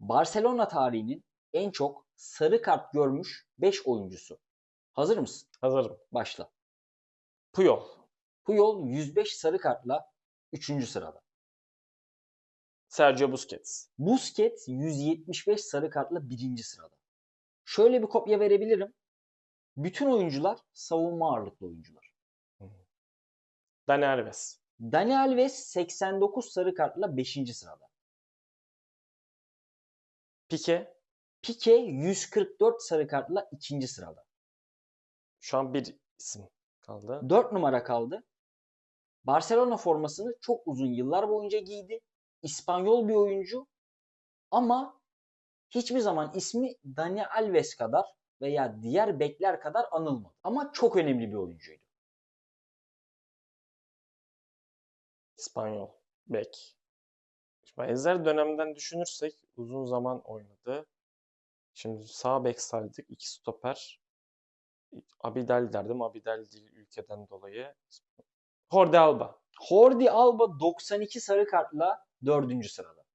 Barcelona tarihinin en çok sarı kart görmüş 5 oyuncusu. Hazır mısın? Hazırım. Başla. Puyol. Puyol 105 sarı kartla 3. sırada. Sergio Busquets. Busquets 175 sarı kartla 1. sırada. Şöyle bir kopya verebilirim. Bütün oyuncular savunma ağırlıklı oyuncular. Dani Alves. Dani Alves 89 sarı kartla 5. sırada. Pique. Pique 144 sarı kartla 2. sırada. Şu an bir isim kaldı. 4 numara kaldı. Barcelona formasını çok uzun yıllar boyunca giydi. İspanyol bir oyuncu ama hiçbir zaman ismi Dani Alves kadar veya diğer bekler kadar anılmadı. Ama çok önemli bir oyuncuydu. İspanyol. Bek. Benzer dönemden düşünürsek uzun zaman oynadı. Şimdi sağ bek saydık. iki stoper. Abidal derdim. Abidal değil ülkeden dolayı. Jordi Alba. Jordi Alba 92 sarı kartla 4. sırada.